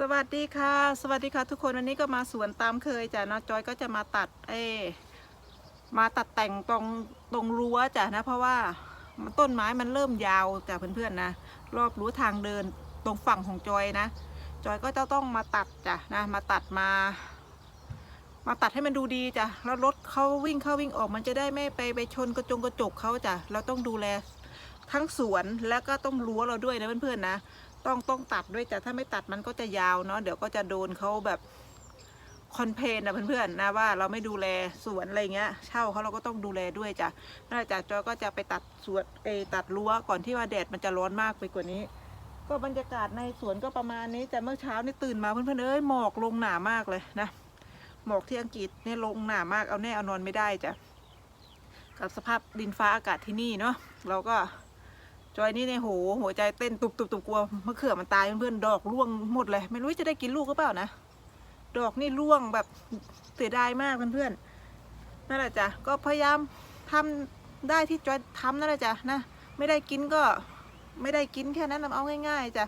สวัสดีค่ะ สวัสดีค่ะทุกคนวันนี้ก็มาสวนตามเคยจ้ะเนาะจอยก็จะมาตัดเอมาตัดแต่งตรงตรงรั้วจ้ะนะ เพราะว่าต้นไม้มันเริ่มยาวจ้ะเพื่อนๆนะรอบรั้วทางเดินตรงฝั่งของจอยนะ จอยก็จะต้องมาตัดจ้ะนะมาตัดมา มาตัดให้มันดูดีจ้ะแล้วรถเขาวิ่งเข้าวิ่งออกมันจะได้ไม่ไปไปชนกระจงกระจกเขาจ้ะเราต้องดูแลทั้งสวนแล้วก็ต้องรั้วเราด้วยนะเพื่อนๆนะ ต้องต้องตัดด้วยจ้ะถ้าไม่ตัดมันก็จะยาวเนาะเดี๋ยวก็จะโดนเขาแบบคอนเพนนะเพื่อนๆนะว่าเราไม่ดูแลสวนอะไรเงี้ย เช่าเขาเราก็ต้องดูแลด้วยจ้ะนั่นแหละจ้ะจอยก็จะไปตัดสวนเอตัดรั้วก่อนที่ว่าแดดมันจะร้อนมากไปกว่านี้ ก็บรรยากาศในสวนก็ประมาณนี้แต่เมื่อเช้านี่ตื่นมาเพื่อนๆเอ้ยหมอกลงหนามากเลยนะหมอกที่อังกฤษเนี่ยลงหนามากเอาแน่เอานอนไม่ได้จ้ะกับสภาพดินฟ้าอากาศที่นี่เนาะเราก็ จอยนี่ในโหหัวใจเต้นตุบตุบตุบกลัวมะเขือมันตายเพื่อนๆดอกร่วงหมดเลย ไม่รู้จะได้กินลูกหรือเปล่านะดอกนี่ร่วงแบบเสียดายมากเพื่อนๆนั่นแหละจ้ะก็พยายามทำได้ที่จอยทำนั่นแหละจ้ะนะไม่ได้กินก็ไม่ได้กินแค่นั้นเอาง่ายๆจ้ะ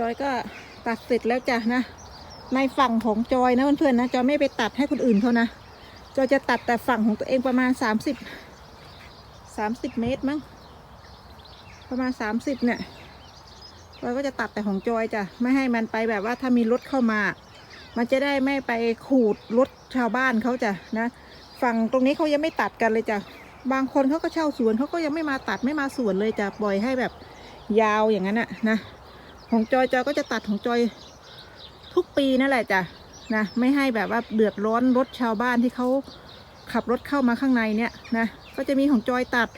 จอยก็ตัดเสร็จแล้วจ้ะนะ ในฝั่งของจอยนะเพื่อนๆนะจอยไม่ไปตัดให้คนอื่นเขานะจอยจะตัดแต่ฝั่งของตัวเองประมาณสามสิบสามสิบเมตรมั้งประมาณสามสิบเนี่ยจอยก็จะตัดแต่ของจอยจ้ะไม่ให้มันไปแบบว่าถ้ามีรถเข้ามา มันจะได้ไม่ไปขูดรถชาวบ้านเขาจ้ะนะฝั่งตรงนี้เขายังไม่ตัดกันเลยจ้ะบางคนเขาก็เช่าสวนเขาก็ยังไม่มาตัดไม่มาสวนเลยจ้ะปล่อยให้แบบยาวอย่างนั้นน่ะนะ ของจอยจอยก็จะตัดของจอยทุกปีนั่นแหละจ้ะนะไม่ให้แบบว่าเดือดร้อนรถชาวบ้านที่เขาขับรถเข้ามาข้างในเนี่ยนะก็จะมีของจอยตัด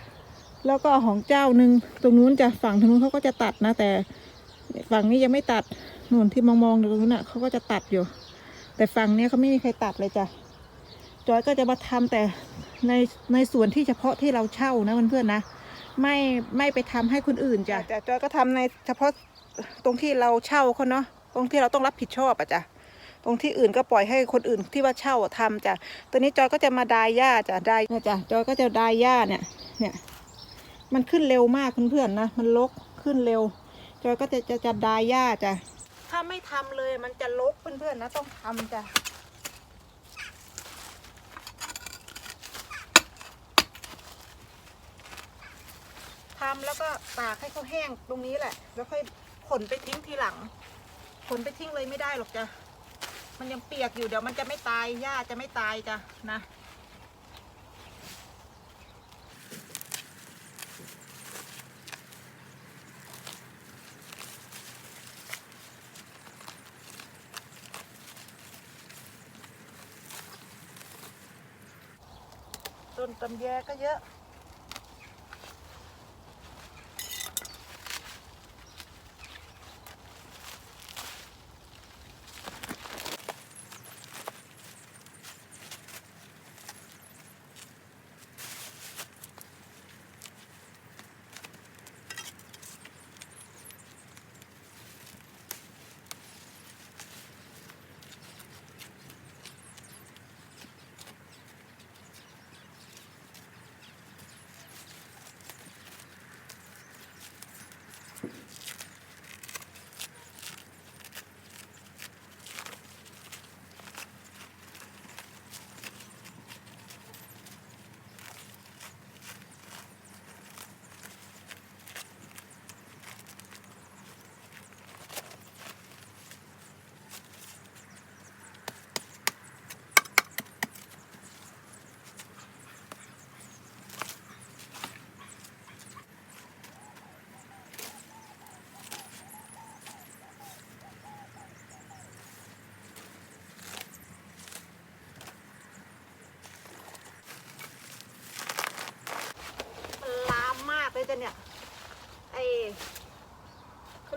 แล้วก็ของเจ้าหนึ่งตรงนู้นจะฝั่งทางนู้นเขาก็จะตัดนะ แต่ฝั่งนี้ยังไม่ตัดนู่นที่มองมองตรงนู้นน่ะเขาก็จะตัดอยู่ แต่ฝั่งเนี้ยเขาไม่มีใครตัดเลยจ้ะจอยก็จะมาทำแต่ในในส่วนที่เฉพาะที่เราเช่านะเพื่อนๆนะไม่ไม่ไปทำให้คนอื่นจ้ะแต่จอยก็ทำในเฉพาะ ตรงที่เราเช่าเขาเนาะตรงที่เราต้องรับผิดชอบอะจ้ะตรงที่อื่นก็ปล่อยให้คนอื่นที่ว่าเช่าทำจ้ะตัวนี้จอยก็จะมาดายหญ้าจ้ะดายเนี่ยจ้ะจอยก็จะดายหญ้าเนี่ยเนี่ยมันขึ้นเร็วมากเพื่อนๆนะมันลกขึ้นเร็ว จอยก็จะจะจะดายหญ้าจ้ะถ้าไม่ทำเลยมันจะลกเพื่อนๆนะต้องทำจ้ะทำแล้วก็ตากให้เขาแห้งตรงนี้แหละ แล้วค่อย ขนไปทิ้งทีหลัง ขนไปทิ้งเลยไม่ได้หรอกจ้ะ มันยังเปียกอยู่เดี๋ยวมันจะไม่ตายหญ้าจะไม่ตายจ้ะนะต้นตำแยก็เยอะ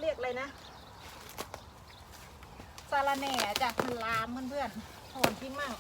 เขาเรียกอะไรนะซาลาแหน่จ้ะมันลามเพื่อนๆถอนทิ้งมั่ง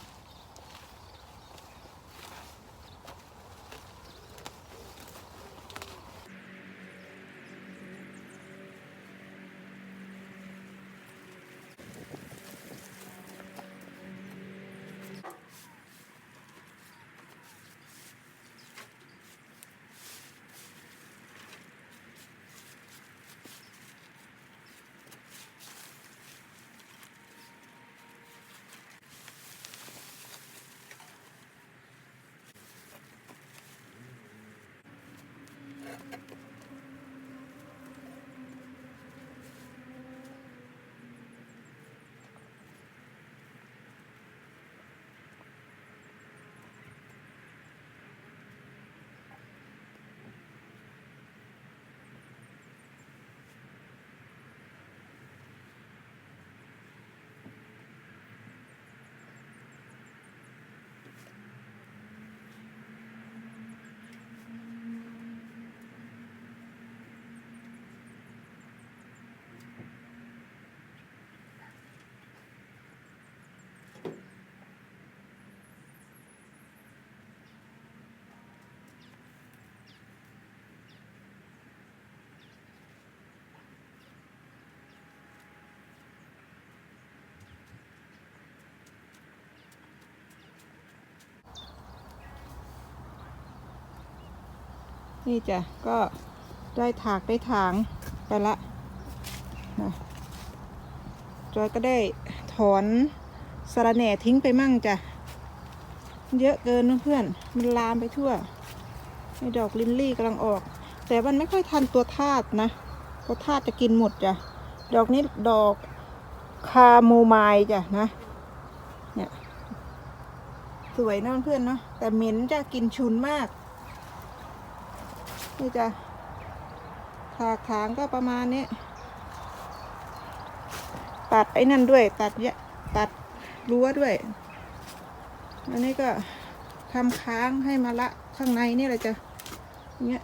นี่จ้ะก็ได้ถากได้ถางไปละนะจอยก็ได้ถอนสะรแหน่ทิ้งไปมั่งจ้ะ เยอะเกินเพื่อนมันลามไปทั่วไอ้ดอกลินลี่กำลังออก แต่มันไม่ค่อยทันตัวทาสนะตัวทาสจะกินหมดจ้ะ ดอกนี้ดอกคาโมไมล์จ้ะนะเนี่ยสวยนะเพื่อนเนาะแต่เหม็นจะกินฉุนมาก นี่จะถากถางก็ประมาณนี้ ตัดไอ้นั่นด้วย ตัดเยะตัดรั้วด้วย อันนี้ก็ทำค้างให้มาละข้างในนี่แหละจ้ะอย่างเงี้ย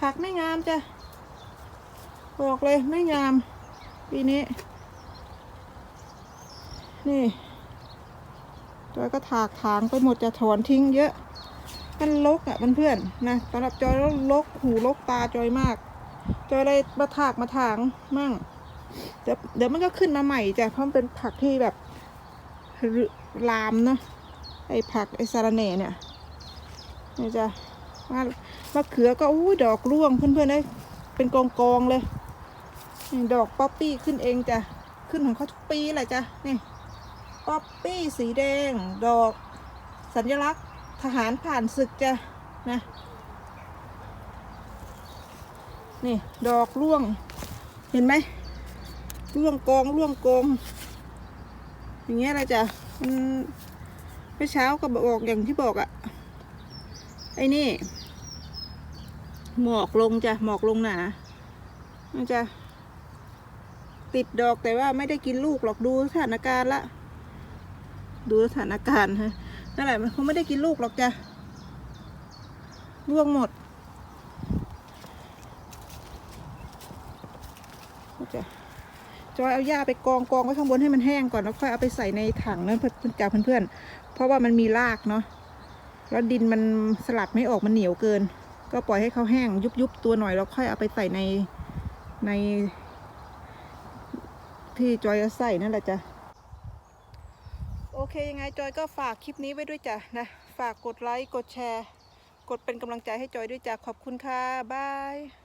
ผักไม่งามจ้ะบอกเลยไม่งาม ปีนี้ นี่จอยก็ถากถางไปหมดจะถอนทิ้งเยอะ มันลกอะเพื่อนๆนะสำหรับจอยลกหูลกตาจอยมาก จอยเลยมาถากมาถางมั่งเดี๋ยวเดี๋ยวมันก็ขึ้นมาใหม่จ้ะเพราะมันเป็นผักที่แบบลามเนาะไอ้ผักไอ้สาระแหน่เนี่ยนี่จ้ะมามะเขือก็อู้ดอกร่วงเพื่อนๆเลยเป็นกองกองเลยดอกป๊อปปี้ขึ้นเองจ้ะขึ้นของเขาทุกปีแหละจ้ะนี่ป๊อปปี้สีแดง ดอกสัญลักษณ์ ทหารผ่านศึกจะนะ นี่ ดอกร่วง เห็นไหมร่วงกองร่วงกอง อย่างเงี้ยเลยจ้ะมันเมื่อเช้าก็บอกอย่างที่บอกอะไอ้นี่ หมอกลงจ้ะหมอกลงหนามันจะติดดอกแต่ว่าไม่ได้กินลูกหรอกดูสถานการณ์ละ ดูสถานการณ์ฮะ นั่นแหละมันคงไม่ได้กินลูกหรอกจ้ะร่วงหมดจ้ะจอยเอาหญ้าไปกองกองไว้ข้างบนให้มันแห้งก่อนแล้วค่อยเอาไปใส่ในถังนั้นเพื่อนจ้าเพื่อนๆเพราะว่ามันมีรากเนาะแล้วดินมันสลัดไม่ออกมันเหนียวเกิน ก็ปล่อยให้เขาแห้งยุบๆตัวหน่อยแล้วค่อยเอาไปใส่ในใน ที่จอยจะใส่นั่นแหละจ้ะ เคยังไงจอยก็ฝากคลิปนี้ไว้ด้วยจ้ะนะฝากกดไลค์กดแชร์ กดเป็นกำลังใจให้จอยด้วยจ้ะขอบคุณค่ะบาย